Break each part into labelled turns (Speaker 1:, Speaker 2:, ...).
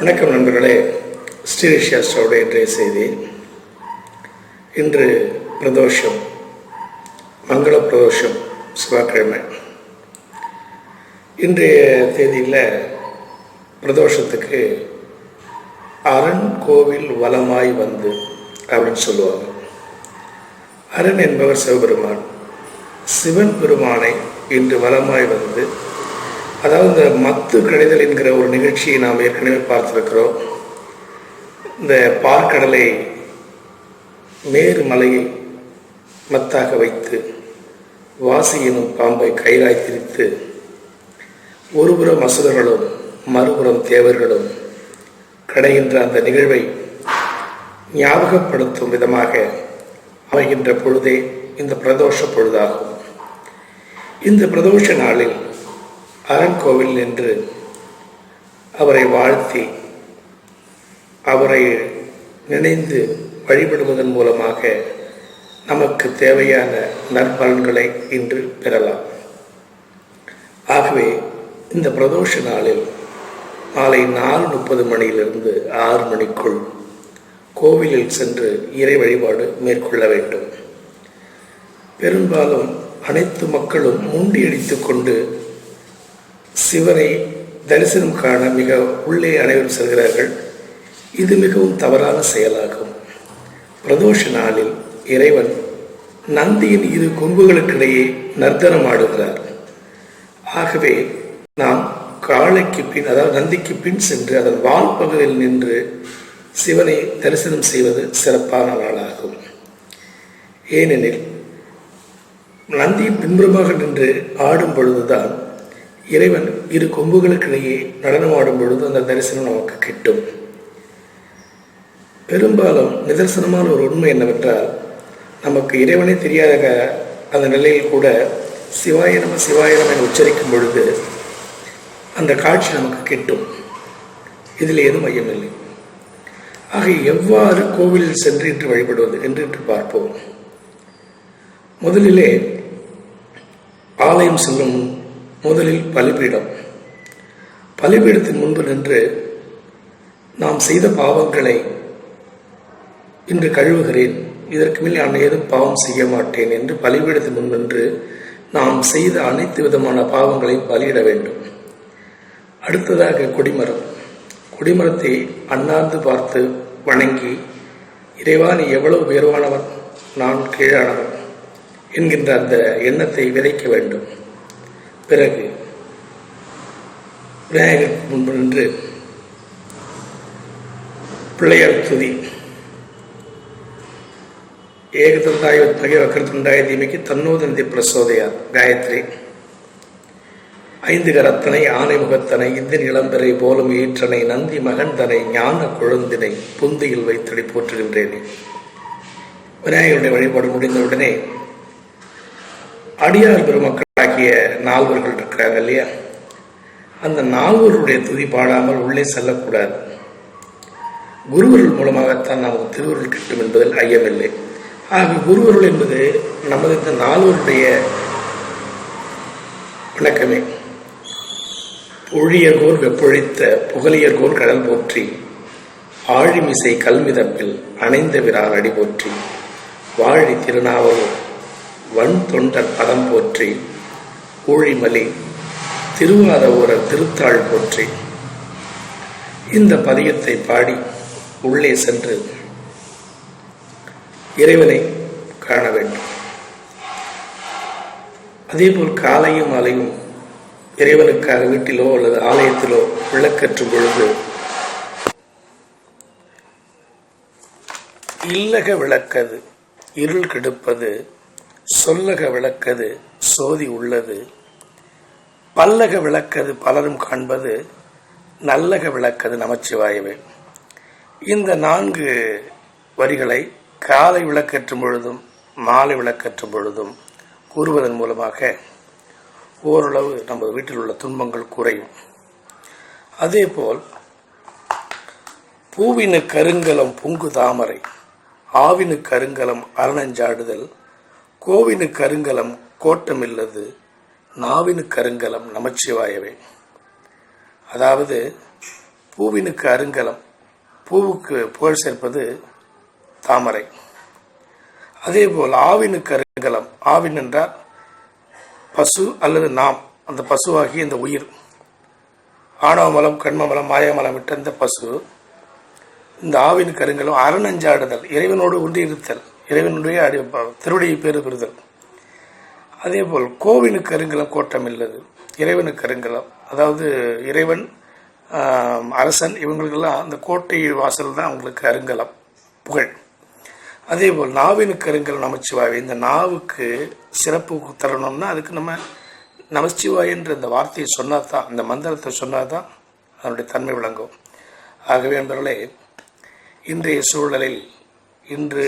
Speaker 1: வணக்கம் நண்பர்களே. ஸ்ரீரிஷியா ஸ்டோடைய இன்றைய செய்தி. இன்று பிரதோஷம் மங்கள பிரதோஷம் செவ்வாய்க்கிழமை. இன்றைய தேதியில் பிரதோஷத்துக்கு அரண் கோவில் வலமாய் வந்து அப்படின்னு சொல்லுவாங்க. அரண் என்பவர் சிவபெருமான். சிவன் பெருமானை இன்று வலமாய் வந்து அதாவது இந்த மத்து கடைதல் என்கிற ஒரு நிகழ்ச்சியை நாம் ஏற்கனவே பார்த்துருக்கிறோம். இந்த பார்க்கடலை மேறு மலையில் மத்தாக வைத்து வாசி எனும் பாம்பை கயிறாய் திரித்து ஒருபுறம் அசுரர்களும் மறுபுறம் தேவர்களும் கடைகின்ற அந்த நிகழ்வை ஞாபகப்படுத்தும் விதமாக அமைகின்ற பொழுதே இந்த பிரதோஷ பொழுதாகும். இந்த பிரதோஷ நாளில் அரண்கோவில் என்று அவரை வாழ்த்தி அவரை நினைந்து வழிபடுவதன் மூலமாக நமக்கு தேவையான நற்பலன்களை இன்று பெறலாம். ஆகவே இந்த பிரதோஷ நாளில் மாலை நாலு முப்பது மணியிலிருந்து ஆறு மணிக்குள் கோவிலில் சென்று இறை வழிபாடு மேற்கொள்ள வேண்டும். பெரும்பாலும் அனைத்து மக்களும் முண்டியடித்துக் கொண்டு சிவனை தரிசனம் காண மிக உள்ளே அனைவரும் செல்கிறார்கள். இது மிகவும் தவறான செயலாகும். பிரதோஷ நாளில் இறைவன் நந்தியின் இரு கொம்புகளுக்கிடையே நர்த்தனம் ஆடுகிறார். ஆகவே நாம் காளைக்கு பின் அதாவது நந்திக்கு பின் சென்று அதன் வால் பகுதியில் நின்று சிவனை தரிசனம் செய்வது சிறப்பான நாளாகும். ஏனெனில் நந்தியின் பின்புறமாக நின்று ஆடும் பொழுதுதான் இறைவன் இரு கொம்புகளுக்கிடையே நடனமாடும் பொழுது அந்த தரிசனம் நமக்கு கிட்டும். பெரும்பாலும் நிதர்சனமான ஒரு உண்மை என்னவென்றால் நமக்கு இறைவனே தெரியாத அந்த நிலையில் கூட சிவாய நம சிவாய நம என உச்சரிக்கும் பொழுது அந்த காட்சி நமக்கு கிட்டும். இதில் ஏதும் ஐயமில்லை. ஆக எவ்வாறு கோவிலில் சென்று இன்று வழிபடுவது என்று இன்று பார்ப்போம். முதலிலே ஆலயம் செல்லும் முன் முதலில் பலிபீடம். பலிபீடத்தின் முன்பு நின்று நாம் செய்த பாவங்களை இன்று கழுவுகிறேன். இதற்கு மேல் நான் ஏதும் பாவம் செய்ய மாட்டேன் என்று பலிபீடத்தின் முன் நின்று நாம் செய்த அனைத்து விதமான பாவங்களையும் பலியிட வேண்டும். அடுத்ததாக கொடிமரம். கொடிமரத்தை அண்ணாந்து பார்த்து வணங்கி இறைவா நீ எவ்வளவு உயர்வானவன்? நான் கீழானவன் என்கின்ற அந்த எண்ணத்தை விதைக்க வேண்டும். பிறகு விநாயகர் முன்பு நின்று பிள்ளையார் துதி. ஏகதந்தாய உத்மகி வக்கரத்துண்டாய தீமைக்கு தன்னோதந்தி பிரசோதையார் காயத்ரி. ஐந்து கரத்தனை ஆனை முகத்தனை இந்தின் இளம்பெறை போலும் ஈற்றனை நந்தி மகந்தனை ஞான குழந்தினை புந்தியில் வைத்தடி போற்றுகின்றேன். விநாயகருடைய வழிபாடு முடிந்தவுடனே அடியார் பெருமக்கள் ஆகிய நால்வர்கள் இருக்கிறாங்க இல்லையா? அந்த நால்வருடைய துதி பாடாமல் உள்ளே செல்லக்கூடாது. குருவருள் மூலமாகத்தான் நமக்கு திருவருள் கிட்டும் என்பதில் ஐயமில்லை. ஆக குருவருள் என்பது நமது இந்த நால்வருடைய விளக்கமே. பொழியர்கோர் வெப்பொழித்த புகழியர்கோர் கடல் போற்றி ஆழிமிசை கல்மிதப்பில் அணைந்த விரால் அடி போற்றி வாழி திருநாவலூர் வன் தொண்டர் பதம் போற்றி ஊழிமலி திருவாத திருத்தாள் போற்றி இந்த பதியத்தை பாடி உள்ளே சென்று இறைவனை காண வேண்டும். அதேபோல் காலையும் மாலையும் இறைவனுக்காக வீட்டிலோ அல்லது ஆலயத்திலோ விளக்கற்றும் பொழுது இல்லக விளக்கது இருள் கெடுப்பது சொல்லக விளக்கது சோதி உள்ளது. பல்லக விளக்கது பலரும் காண்பது நல்லக விளக்கது நமச்சிவாயவே. இந்த நான்கு வரிகளை காலை விளக்கற்றும் பொழுதும் மாலை விளக்கற்றும் பொழுதும் கூறுவதன் மூலமாக ஓரளவு நமது வீட்டில் உள்ள துன்பங்கள் குறையும். அதேபோல் பூவினு கருங்கலம் பொங்கு தாமரை ஆவினு கருங்கலம் அரணஞ்சாடுதல் கோவினு கருங்கலம் கோட்டமில்லது நாவினு கருங்கலம் நமச்சிவாயவே. அதாவது பூவினுக்கு அருங்கலம் பூவுக்கு புகழ் சேர்ப்பது தாமரை. அதேபோல் ஆவினுக்கு அருங்கலம் ஆவின் என்றால் பசு அல்லது நாம் அந்த பசுவாகிய இந்த உயிர். ஆணவமலம் கண்மமலம் மாயாமலம் விட்ட இந்த பசு இந்த ஆவின் கருங்கலும் அறநஞ்சாடுதல் இறைவனோடு ஒன்றியிருத்தல் இறைவனுடைய அடி திருவடியை பேறு பெறுதல். அதே போல் கோவினுக்கு கருங்கலம் கோட்டம் இல்லது. இறைவனுக்கு கருங்கலம் அதாவது இறைவன் அரசன் இவங்களுக்கெல்லாம் அந்த கோட்டை வாசல் தான் அவங்களுக்கு அருங்கலம் புகழ். அதே போல் நாவினுக்கு கருங்கல் நமச்சிவாய் இந்த நாவுக்கு சிறப்பு தரணும்னா அதுக்கு நம்ம நமச்சிவாய் என்ற இந்த வார்த்தையை சொன்னால் தான் இந்த மந்திரத்தை சொன்னால் தான் அதனுடைய தன்மை விளங்கும். ஆகவே என்பவர்களே இன்றைய சூழலில் இன்று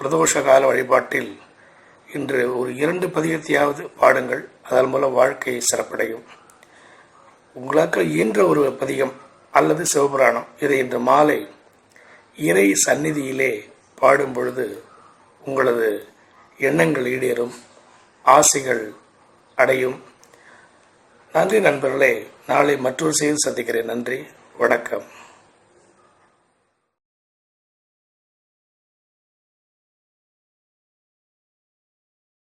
Speaker 1: பிரதோஷ கால வழிபாட்டில் இன்று ஒரு இரண்டு பதிகத்தையாவது பாடுங்கள். அதன் மூலம் வாழ்க்கை சிறப்படையும். உங்களுக்கு இயன்ற ஒரு பதிகம் அல்லது சிவபுராணம். இதை இன்று மாலை இறை சந்நிதியிலே பாடும் பொழுது உங்களது எண்ணங்கள் ஈடேறும் ஆசைகள் அடையும். நன்றி நண்பர்களே நாளை மற்றொரு செய்தி சந்திக்கிறேன். நன்றி வணக்கம்.